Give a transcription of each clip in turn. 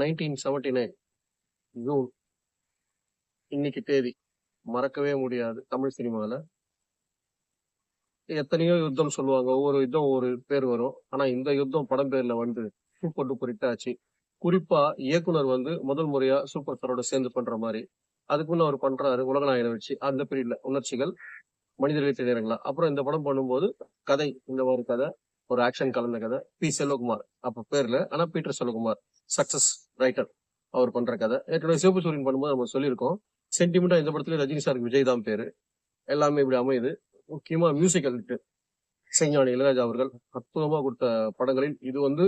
Nineteen seventy nine June இன்னைக்கு தேதி. மறக்கவே முடியாது. தமிழ் சினிமாவில் எத்தனையோ யுத்தம் சொல்லுவாங்க. ஒவ்வொரு யுத்தம் ஒவ்வொரு பேர் வரும். ஆனா இந்த யுத்தம் படம் பேர்ல வந்து சூப்பர் டூப்பர் ஹிட் ஆச்சு. குறிப்பா இயக்குனர் வந்து முதல் முறையா சூப்பர் ஸ்டாரோட சேர்ந்து பண்ற மாதிரி. அதுக்குன்னு அவர் பண்றாரு உலகநாயகனை வச்சு. அந்த பீரியட்ல உணர்ச்சிகள் மனிதர்களை தெரியுங்களா அப்புறம் இந்த படம் பண்ணும்போது கதை இந்த மாதிரி கதை. ஒரு ஆக்ஷன் கலந்த கதை. பி. செல்வகுமார் அப்ப பேர்ல. ஆனா பீட்டர் செல்வகுமார் சக்சஸ் ரைட்டர் அவர் பண்ற கதை. ஏற்கனவே சிவப்பு சூரியன் பண்ணும்போது நம்ம சொல்லியிருக்கோம். சென்டிமெண்டா இந்த படத்துல ரஜினி சாருக்கு விஜய் தான் பேரு. எல்லாமே இப்படி அமையுது. முக்கியமா மியூசிக்கல் இசைஞானி இளையராஜா அவர்கள் அற்புதமா கொடுத்த படங்களில் இது வந்து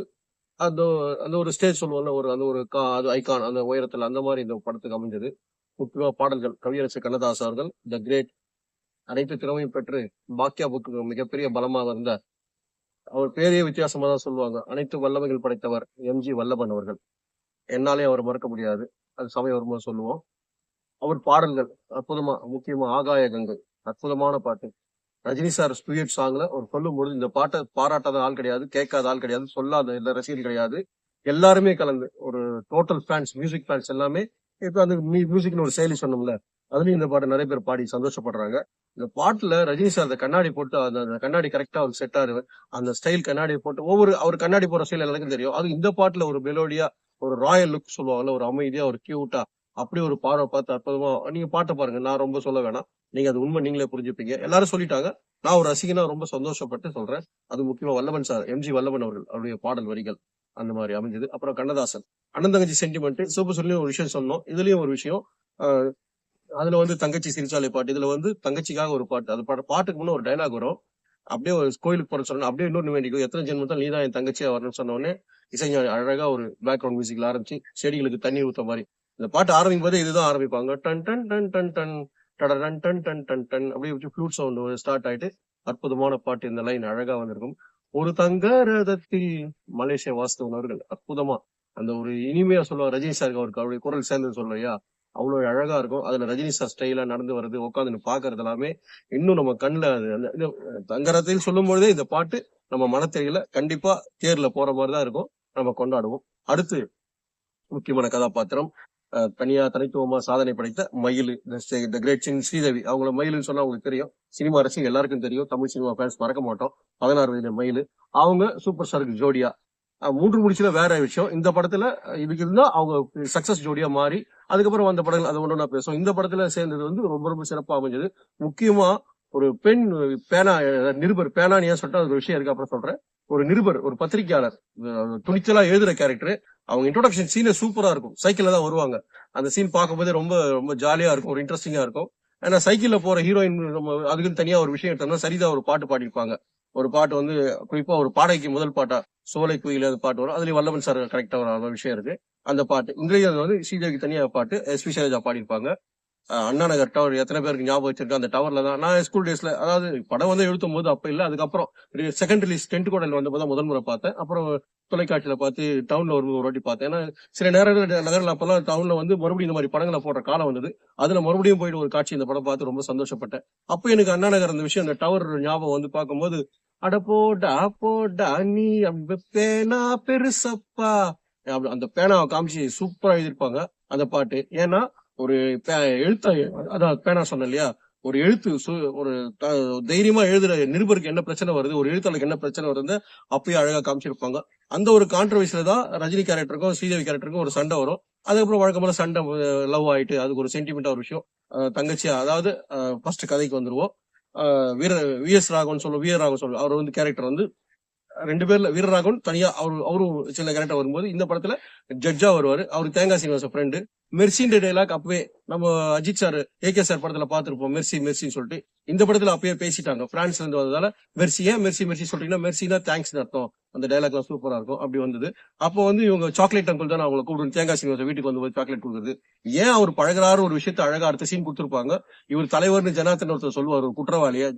அந்த அந்த ஒரு ஸ்டேஜ் சொல்லுவாங்க ஒரு அந்த ஒரு கா அது ஐகான் அந்த உயரத்தில் அந்த மாதிரி இந்த படத்துக்கு அமைஞ்சது. முக்கியமா பாடல்கள். கவியரசு கண்ணதாஸ் அவர்கள் த கிரேட் அனைத்து திறமையும் பெற்று பாக்கியா புக்கு மிகப்பெரிய பலமாக இருந்த அவர் பேரே வித்தியாசமா தான் சொல்லுவாங்க. அனைத்து வல்லமைகள் படைத்தவர் எம்ஜி வல்லபன் அவர்கள். என்னாலே அவர் மறக்க முடியாது. அது சமயம் வரும்போது சொல்லுவோம். அவர் பாடல்கள் அற்புதமா முக்கியமா ஆகாய கங்கை அற்புதமான பாட்டு. ரஜினி சார் ஸ்பிரிட் சாங்ல அவர் சொல்லும் பொழுது இந்த பாட்டை பாராட்டாத ஆள் கிடையாது கேட்காத ஆள் கிடையாது சொல்லாத இந்த ரசிகர் கிடையாது. எல்லாருமே கலந்து ஒரு டோட்டல் ஃபேன்ஸ் மியூசிக் ஃபேன்ஸ் எல்லாமே இப்போ அந்த மியூசிக்னு ஒரு செயலி சொன்னோம்ல அதுலயும் இந்த பாட்டு நிறைய பேர் பாடி சந்தோஷப்படுறாங்க. இந்த பாட்டுல ரஜினி சார் அந்த கண்ணாடி போட்டு அந்த கண்ணாடி கரெக்டா அவர் செட் ஆறு அந்த ஸ்டைல் கண்ணாடி போட்டு ஒவ்வொரு அவர் கண்ணாடி போற ஸ்டைல் எல்லாருக்கும் தெரியும். அது இந்த பாட்டுல ஒரு மெலோடியா ஒரு ராயல் லுக் சொல்லுவாங்கல்ல ஒரு அமைதியா ஒரு கியூட்டா அப்படி ஒரு பார்வை பார்த்து அற்புதமா நீங்க பாட்டை பாருங்க நான் ரொம்ப சொல்ல வேணாம். நீங்க அது உண்மை நீங்களே புரிஞ்சுப்பீங்க. எல்லாரும் சொல்லிட்டாங்க. நான் ஒரு ரசிகனா ரொம்ப சந்தோஷப்பட்டு சொல்றேன். அது முக்கியமா வல்லவன் சார் எம்ஜி வல்லவன் அவர்கள் அவருடைய பாடல் வரிகள். அந்த மாதிரி அமைஞ்சது. அப்புறம் கண்ணதாசன். அண்ணன் தங்கச்சி சென்டிமெண்ட் சூப்பர் சொல்லி ஒரு விஷயம் சொன்னோம். இதுலயும் ஒரு விஷயம். அதுல வந்து தங்கச்சி சிரிச்சாலை பாட்டு. இதுல வந்து தங்கச்சிக்காக ஒரு பாட்டு. அது பாட்டு பாட்டுக்கு முன்னே ஒரு டைலாக் வரும். அப்படியே ஒரு கோயிலுக்கு போற சொன்னா அப்படியே இன்னொரு வேண்டிக்கும் எத்தனை ஜென்மத்தால் நீ தான் என் தங்கச்சியா வரணும்னு சொன்னோடனே இசைஞானி அழகா ஒரு பேக்ரவுண்ட் மியூசிக்ல ஆரம்பிச்சு செடிகளுக்கு தண்ணி ஊத்த மாதிரி. இந்த பாட்டு ஆரம்பிக்கும் போதே இதுதான் ஆரம்பிப்பாங்க. டன் டன் டன் டன் டன் டடன் டன் டன் டன் டன் அப்படியே வச்சு ஃப்ளூட் சவுண்ட் ஸ்டார்ட் ஆயிட்டு அற்புதமான பாட்டு. இந்த லைன் அழகா வந்திருக்கும். ஒரு தங்க ரதத்தில் மலேசிய வாஸ்தவன் அவர்கள் அற்புதமா அந்த ஒரு இனிமையா சொல்லுவார் ரஜினி சாருக்கு அவருக்கு அவருடைய குரல் சேர்ந்து சொல்லையா அவ்வளவு அழகா இருக்கும். அதுல ரஜினி சார் ஸ்டைலா நடந்து வருது உட்காந்து பாக்குறது எல்லாமே இன்னும் நம்ம கண்ணுல அது தங்கரத்தில் சொல்லும் பொழுதே இந்த பாட்டு நம்ம மனத்திரையில கண்டிப்பா தேர்ல போற மாதிரி தான் இருக்கும். நம்ம கொண்டாடுவோம். அடுத்து முக்கியமான கதாபாத்திரம் தனியா தனித்துவமா சாதனை படைத்த மயில் த கிரேட் சிங் ஸ்ரீதேவி. அவங்கள மயிலுன்னு சொன்னா உங்களுக்கு தெரியும். சினிமா ரசிகர் எல்லாருக்கும் தெரியும். தமிழ் சினிமா ஃபேன்ஸ் மறக்க மாட்டோம். பதினாறு வயதுல மயில். அவங்க சூப்பர் ஸ்டாருக்கு ஜோடியா. மூன்று முடிச்சுல வேற விஷயம். இந்த படத்துல இதுக்கு இருந்தா அவங்க சக்சஸ் ஜோடியா மாறி அதுக்கப்புறம் வந்த படங்கள் அது ஒன்று நான் பேசுவோம். இந்த படத்துல சேர்ந்தது வந்து ரொம்ப ரொம்ப சிறப்பாக அமைஞ்சது. முக்கியமா ஒரு பெண் பேனா நிருபர் பேனான்னு ஏன் சொல்லிட்டு அது ஒரு விஷயம் இருக்கு. அப்புறம் சொல்றேன். ஒரு நிருபர் ஒரு பத்திரிகையாளர் துணிச்சலா எழுதுற கேரக்டர் அவங்க இன்ட்ரோடக்ஷன் சீனே சூப்பரா இருக்கும். சைக்கிள்ல தான் வருவாங்க. அந்த சீன் பார்க்கும்போதே ரொம்ப ரொம்ப ஜாலியா இருக்கும் ஒரு இன்ட்ரெஸ்டிங்கா இருக்கும். ஏன்னா சைக்கிள்ல போற ஹீரோயின் அதுக்குன்னு தனியா ஒரு விஷயம் எடுத்தோம்னா சரிதா ஒரு பாட்டு பாடியிருப்பாங்க. ஒரு பாட்டு வந்து குறிப்பா ஒரு பாடகைக்கு முதல் பாட்டா சோலை குயில் அந்த பாட்டு வரும். அதுலயும் வல்லவன் சார் கரெக்டா ஒரு விஷயம் இருக்கு. அந்த பாட்டு. இன்றைய வந்து ஸ்ரீதேவிக்கு தனியா பாட்டு எஸ். பி. சைலஜா பாடியிருப்பாங்க. அண்ணா நகர் டவர் எத்தனை பேருக்கு ஞாபகம் வச்சிருக்கேன் அந்த டவர்ல தான். நான் ஸ்கூல் டேஸ்ல அதாவது படம் வந்து எழுத்தும் போது அப்ப இல்ல அதுக்கப்புறம் செகண்ட் ரிலீஸ் டென்ட் கோடல் வந்தபோது தான் முதல் முறை பார்த்தேன். அப்புறம் தொலைக்காட்சியில பார்த்து டவுன்ல ஒரு ஒரு வாட்டி பார்த்தேன். ஏன்னா சில நேரங்கள் நகரில் அப்பெல்லாம் டவுன்ல வந்து மறுபடியும் இந்த மாதிரி படங்களை போடுற காலம் வந்தது. அதுல மறுபடியும் போயிட்டு ஒரு காட்சி இந்த படம் பார்த்து ரொம்ப சந்தோஷப்பட்டேன். அப்போ எனக்கு அண்ணா நகர் அந்த விஷயம் அந்த டவர் ஞாபகம் வந்து பார்க்கும்போது அட போடா போடா நீ பேனா பெருசப்பா. அந்த பேனாவை காமிச்சு சூப்பரா எழுதியிருப்பாங்க அந்த பாட்டு. ஏன்னா ஒரு பே- எழுத்த அதான் பேனா சொன்னேன் இல்லையா? ஒரு எழுத்து சு- ஒரு த- தைரியமா எழுதுற நிருபருக்கு என்ன பிரச்சனை வருது ஒரு எழுத்தாளருக்கு என்ன பிரச்சனை வருது அப்பயே அழகா காமிச்சிருப்பாங்க. அந்த ஒரு கான்ட்ரவர்சியில தான் ரஜினி கேரக்டருக்கும் ஸ்ரீதேவி கேரக்டருக்கும் ஒரு சண்டை வரும். அதுக்கப்புறம் வழக்கம் போல சண்டை லவ் ஆயிட்டு அதுக்கு ஒரு சென்டிமெண்டா ஒரு விஷயம். தங்கச்சியா அதாவது ஃபர்ஸ்ட் கதைக்கு வந்துருவோம். வீர வி எஸ் ராகவன் சொல்லுவோம் வி ஆர் ராகவன் சொல்லுவோம். அவர் வந்து கேரக்டர் வந்து ரெண்டு பேர்ல வீரராகவன் தனியா அவரு அவரும் சில கேரக்டர் வரும்போது இந்த படத்துல ஜட்ஜா வருவாரு. அவரு தேங்காய் சீனிவாச ஃப்ரெண்டு மெர்சின்ற டைலாக் அப்பவே நம்ம அஜித் சார் ஏகே சார் படத்துல பாத்துருப்போம் மெர்சி மெர்சின்னு சொல்லிட்டு. இந்த படத்துல அப்பயே பேசிட்டாங்க. பிரான்ஸ்ல இருந்து வந்ததால மெர்சி ஏன் மெர்சி மெர்சி சொல்றீங்கன்னா மெர்சினா தேங்க்ஸ் அர்த்தம். அந்த டைலாக்லாம் சூப்பரா இருக்கும். அப்படி வந்தது. அப்போ வந்து இவங்க சாக்லேட் அங்கிள் தான் அவங்களை கூப்பிடு தேங்காய் சீனிவாச வீட்டுக்கு வந்து சாக்லேட் கொடுக்குறது. ஏன் அவர் பழகுறாரு ஒரு விஷயத்த அழகா அடுத்த சீன் கொடுத்துருப்பாங்க? இவர் தலைவர்னு ஜனார்த்தன் ஒருத்தர் சொல்லுவார் ஒரு குற்றவாளியை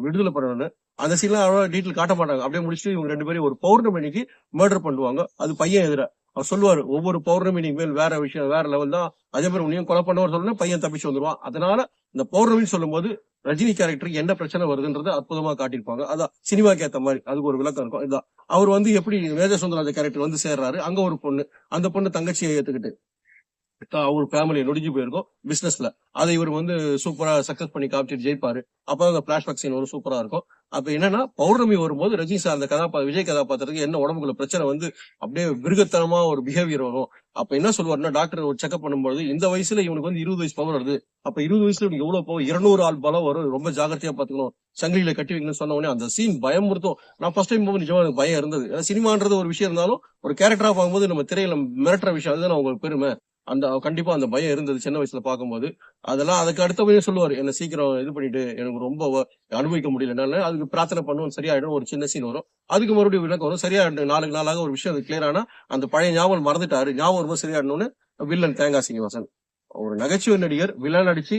விடுதலை பண்ணணும்னு. அந்த சீன்லாம் அவ்வளோ டீட்டெயில் காட்ட மாட்டாங்க அப்படியே முடிச்சுட்டு இவங்க ரெண்டு பேரும் ஒரு பௌர்ணமிக்கு மர்டர் பண்ணுவாங்க. அது பையன் எதிர. அவர் சொல்லுவார் ஒவ்வொரு பௌர்ணமி மேல் வேற விஷயம் வேற லெவல் தான். அதே மாதிரி உன்னையும் கொலை பண்ணவர் சொல்லணும் பையன் தப்பிச்சு வந்துருவான். அதனால இந்த பௌர்ணமின்னு சொல்லும்போது ரஜினி கேரக்டருக்கு என்ன பிரச்சனை வருதுன்றது அற்புதமா காட்டியிருப்பாங்க. அதான் சினிமாக்கு ஏற்ற மாதிரி. அதுக்கு ஒரு விளக்கம் இருக்கும். இதான். அவர் வந்து எப்படி மேஜர் சுந்தரராஜ கேரக்டர் வந்து சேர்றாரு அங்க ஒரு பொண்ணு. அந்த பொண்ணு தங்கச்சியை ஏத்துக்கிட்டு. அவர் ஃபேமிலி நொடிஞ்சு போயிருக்கும். பிசினஸ்ல அதை இவர் வந்து சூப்பரா சக்சஸ் பண்ணி காமிச்சிட்டு ஜெயிப்பாரு. அப்போ அந்த பிளாஷ்பேக் சீன் ஒரு சூப்பரா இருக்கும். அப்ப என்னன்னா பௌர்ணமி வரும்போது ரஜினி சார் அந்த கதாபா விஜய் கதாபாத்திரத்துக்கு என்ன உடம்புக்குள்ள பிரச்சனை வந்து அப்படியே மிருகத்தனமா ஒரு பிஹேவியர் வரும். அப்ப என்ன சொல்லுவாருன்னா டாக்டர் ஒரு செக்அப் பண்ணும்போது இந்த வயசுல இவனுக்கு வந்து இருபது வயசு பவர் வருது. அப்ப இருபது வயசுல இவனுக்கு எவ்வளவு பவர் இருநூறு ஆள் பலம் வரும். ரொம்ப ஜாகிரதையா பாத்துக்கணும் சங்கிலியில கட்டி வைக்கணும்னு சொன்ன உடனே அந்த சீன் பயமுறுத்தும். நான் ஃபர்ஸ்ட் டைம் போகும்போது நிஜமா எனக்கு பயம் இருந்தது. ஏன்னா சினிமான்றது ஒரு விஷயம் இருந்தாலும் ஒரு கேரக்டரா பார்க்கும்போது நம்ம திரையில மிரட்டுற விஷயம் அதுதான் உங்களுக்கு பெருமை. அந்த கண்டிப்பா அந்த பயம் இருந்தது சின்ன வயசுல பார்க்கும்போது. அதெல்லாம் அதுக்கு அடுத்தவங்க சொல்லுவாரு என்ன சீக்கிரம் இது பண்ணிட்டு எனக்கு ரொம்ப அனுபவிக்க முடியல. என்னால அதுக்கு பிரார்த்தனை பண்ணுவோம் சரியாயிடும். ஒரு சின்ன சீன் வரும். அதுக்கு மறுபடியும் விளக்கம் வரும். சரியாயிடும் நாளுக்கு நாளாக ஒரு விஷயம் அது கிளியர் ஆனா அந்த பழைய ஞாபகம் மறந்துட்டாரு. ஞாபகம் வரும்போது சரியாயிடணும்னு வில்லன் தேங்காய் சீனிவாசன். ஒரு நகைச்சுவை நடிகர் வில்லன் அடிச்சு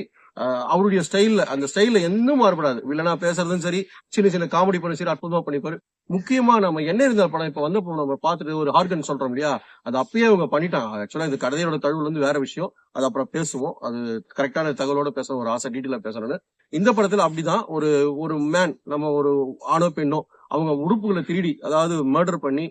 அவருடைய ஸ்டைல்ல அந்த ஸ்டைல்ல இன்னும் மாறுபடாது. வில்லனா பேசுறதும் சரி சின்ன சின்ன காமெடி பண்ணி சரி அற்புதமா பண்ணிப்பாரு. முக்கியமா நம்ம என்ன இருந்த படம் இப்ப வந்த நம்ம பார்த்துட்டு ஒரு ஹார்கன் சொல்றோம் இல்லையா? அது அப்பயே அவங்க பண்ணிட்டாங்க. ஆக்சுவலா இந்த கதையோட தழுவுல இருந்து வேற விஷயம். அது அப்புறம் பேசுவோம். அது கரெக்டான தகவலோட பேச ஒரு ஆசை டீட்டெயிலா பேசணும்னு. இந்த படத்துல அப்படிதான் ஒரு ஒரு மேன் நம்ம ஒரு ஆணோ பெண்ணோ அவங்க உறுப்புகளை திருடி அதாவது மர்டர் பண்ணி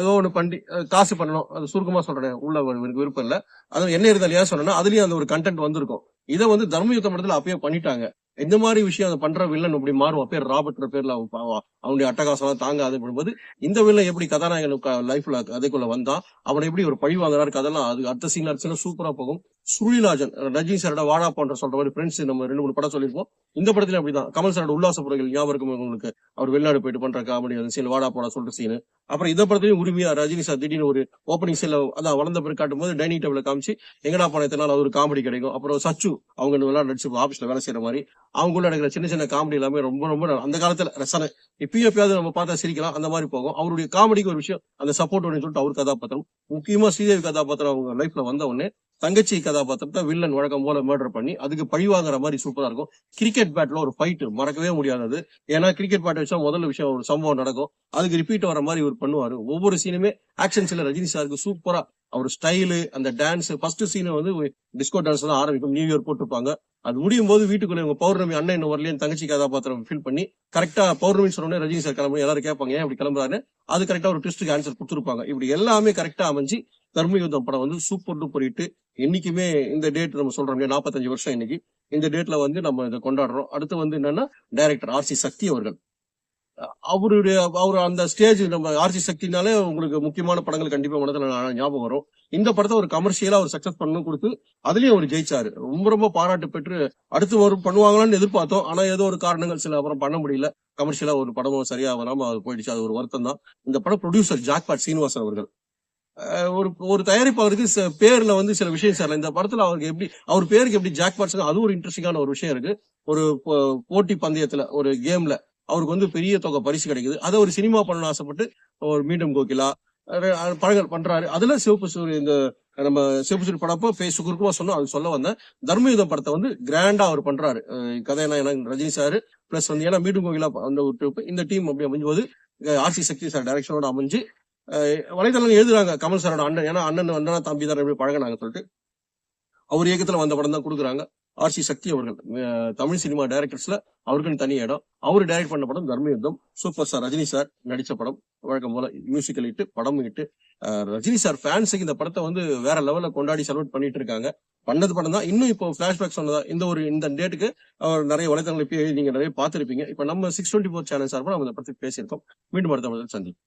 ஏதோ ஒன்று பண்ணி காசு பண்ணணும். அது சுருக்கமாக சொல்றேன் உள்ள எனக்கு விருப்பம் இல்லை. அது என்ன இருந்தாலும் ஏன் சொன்னா அதுலயும் அந்த ஒரு கண்டென்ட் வந்திருக்கும். இதை வந்து தர்மயுத்த மட்டத்தில் அப்பயே பண்ணிட்டாங்க. இந்த மாதிரி விஷயம் அதை பண்ற வில்லன் இப்படி மாறுவான். பேர் ராபர்ட்ற பேர்ல அவன் பாவம். அவனுடைய அட்டகாசம் தாங்காது அப்படின்போது இந்த வில்லன் எப்படி கதாநாயகன் லைஃப்ல கதைக்குள்ள வந்தான் அவனை எப்படி ஒரு பழி வாங்குறாரு கதெல்லாம் அது அடுத்த சீன் அடிச்சுன்னா சூப்பரா போகும். சுருளிராஜன் ரஜினி சாரோட வாடா போன்ற சொல்ற மாதிரி ஃப்ரெண்ட்ஸ் நம்ம ரெண்டு மூணு படம் சொல்லியிருப்போம் இந்த படத்துல அப்படிதான். கமல் சாரோட உல்லாச புறங்கள் ஞாபகம் இருக்கும் உங்களுக்கு. அவர் வெளிநாடு போயிட்டு பண்ற காமெடி அந்த சீன் வாடா போடா சொல்ற சீனு அப்புறம் இந்த படத்துலயும் உரிமையா ரஜினி சார் திடீர்னு ஒரு ஓப்பனிங் சீன்ல அதான் வளர்ந்த பிறகு காட்டும் போது டைனிங் டேபிள் காமிச்சு எங்கடா போன இத்தனை ஒரு காமெடி கிடைக்கும். அப்புறம் சச்சு அவங்க விளையாட நடிச்சு ஆபீஸ்ல வேலை செய்யற மாதிரி அவங்களும் நடக்கிற சின்ன சின்ன காமெடி எல்லாமே ரொம்ப ரொம்ப அந்த காலத்துல ரசனை. இப்பயும் எப்பயாவது நம்ம பார்த்தா சிரிக்கலாம் அந்த மாதிரி போகும். அவருடைய காமெடிக்கு ஒரு விஷயம் அந்த சப்போர்ட் சொல்லிட்டு அவர் கதாபாத்திரம். முக்கியமா ஸ்ரீதேவி கதாபாத்திரம் அவங்க லைஃப்ல வந்த உடனே தங்கச்சி கதாபாத்திரத்தை வில்லன் வழக்கம் போல மர்டர் பண்ணி அதுக்கு பழி வாங்குற மாதிரி சூப்பரா இருக்கும். கிரிக்கெட் பேட்ல ஒரு ஃபைட் மறக்கவே முடியாதது. ஏன்னா கிரிக்கெட் பேட் வச்சா முதல்ல விஷயம் ஒரு சம்பவம் நடக்கும். அதுக்கு ரிப்பீட் வர மாதிரி இவர் பண்ணுவாரு. ஒவ்வொரு சீனுமே ஆக்ஷன் சீன்ல ரஜினி சாருக்கு சூப்பரா அவர் ஸ்டைலு அந்த டான்ஸ் ஃபர்ஸ்ட் சீன் வந்து டிஸ்கோ டான்ஸ் தான் ஆரம்பிக்கும். நியூ இயர் போட்டிருப்பாங்க. அது முடியும் போது வீட்டுக்குள்ள இவங்க பௌர்ணமி அண்ணன் இன்னும் வரலையே தங்கச்சி கதாபாத்திரம் ஃபீல் பண்ணி கரெக்டா பௌர்ணமி சொன்னே ரஜினி சார் கிளம்பி எல்லாரும் கேட்பாங்க ஏன் அப்படி கிளம்புறாரு அது கரெக்டா ஒரு ட்விஸ்ட்டுக்கு ஆன்சர் கொடுத்துருப்பாங்க. இப்படி எல்லாமே கரெக்டா அமைஞ்சு தர்மயுத்தம் படம் வந்து சூப்பர் டூப்பர் ஹிட் என்னைக்குமே இந்த டேட் நம்ம சொல்றோம் இல்லையா? நாற்பத்தஞ்சு வருஷம் இன்னைக்கு. இந்த டேட்ல வந்து நம்ம இதை கொண்டாடுறோம். அடுத்து வந்து என்னன்னா டைரக்டர் ஆர் சி சக்தி அவர்கள். அவருடைய அவர் அந்த ஸ்டேஜ் நம்ம ஆர்சி சக்தினாலே உங்களுக்கு முக்கியமான படங்கள் கண்டிப்பா மனதில் ஞாபகம் வரும். இந்த படத்தை ஒரு கமர்ஷியலா அவர் சக்சஸ் பண்ணணும் கொடுத்து அதுலயும் அவர் ஜெயிச்சாரு. ரொம்ப ரொம்ப பாராட்டு பெற்று அடுத்து வரும் பண்ணுவாங்களான்னு எதிர்பார்த்தோம். ஆனா ஏதோ ஒரு காரணங்கள் சில அப்புறம் பண்ண முடியல. கமர்ஷியலா ஒரு படமும் சரியா வராம அது போயிடுச்சு. அது ஒரு வருத்தம் தான் இந்த படம் ப்ரொடியூசர் ஜாக்பாட் சீனிவாசன் அவர்கள். ஒரு ஒரு தயாரிப்பாளருக்கு ச- பேர்ல வந்து சில விஷயம் சார் இந்த படத்துல அவருக்கு எப்படி அவர் பேருக்கு எப்படி ஜாக் பாட்ஸ் அது ஒரு இன்ட்ரெஸ்டிங்கான ஒரு விஷயம் இருக்கு. ஒரு போட்டி பந்தயத்துல ஒரு கேம்ல அவருக்கு வந்து பெரிய தொகை பரிசு கிடைக்குது. அதை ஒரு சினிமா பண்ணணும்னு ஆசைப்பட்டு ஒரு மீண்டும் கோகிலா படங்கள் பண்றாரு. அதுல சிவப்பு சூரிய இந்த நம்ம சிவப்பு சூரிய படப்போ பேச சுருக்கமா சொன்னோம் அது சொல்ல வந்தேன். தர்மயுதம் படத்தை வந்து கிராண்டா அவர் பண்றாரு. அஹ் எனக்கு ரஜினி சார் பிளஸ் வந்து ஏன்னா மீண்டும் கோகிலா அந்த ஒரு இந்த டீம் அப்படி அமைஞ்சு போது ஆர்சி சக்தி சார் டைரக்ஷனோட அமைஞ்சு வலைதளங்கள் எழுதுறாங்க. கமல் சாரோட அண்ணன். ஏன்னா அண்ணன் அண்ணனா தம்பி தான் எப்படி பழகினாங்க சொல்லிட்டு. அவர் இயக்கத்துல வந்த படம் தான் கொடுக்குறாங்க. ஆர்சி சக்தி அவர்கள். தமிழ் சினிமா டைரக்டர்ஸ்ல அவருக்குன்னு தனி இடம். அவர் டைரக்ட் பண்ண படம் Dharmayudham. Super star Rajini sir நடிச்ச படம். வழக்கம் போல மியூசிக்கல் இட்டு படம் இட்டு அஹ் ரஜினி சார் ஃபேன்ஸுக்கு இந்த படத்தை வந்து வேற லெவல்ல கொண்டாடி செலிப்ரேட் பண்ணிட்டு இருக்காங்க. பண்ணது படம் தான். இன்னும் இப்போ பிளாஷ்பேக் சொன்னதா இந்த ஒரு இந்த டேட்டுக்கு அவர் நிறைய வலைத்தளங்கள் போய் நீங்க நிறைய பார்த்துருப்பீங்க. இப்ப நம்ம சிக்ஸ் டுவெண்ட்டி ஃபோர் சேனல் சார்பா நம்ம இந்த பத்தி பேசியிருக்கோம். மீண்டும் அடுத்த சந்திப்போம்.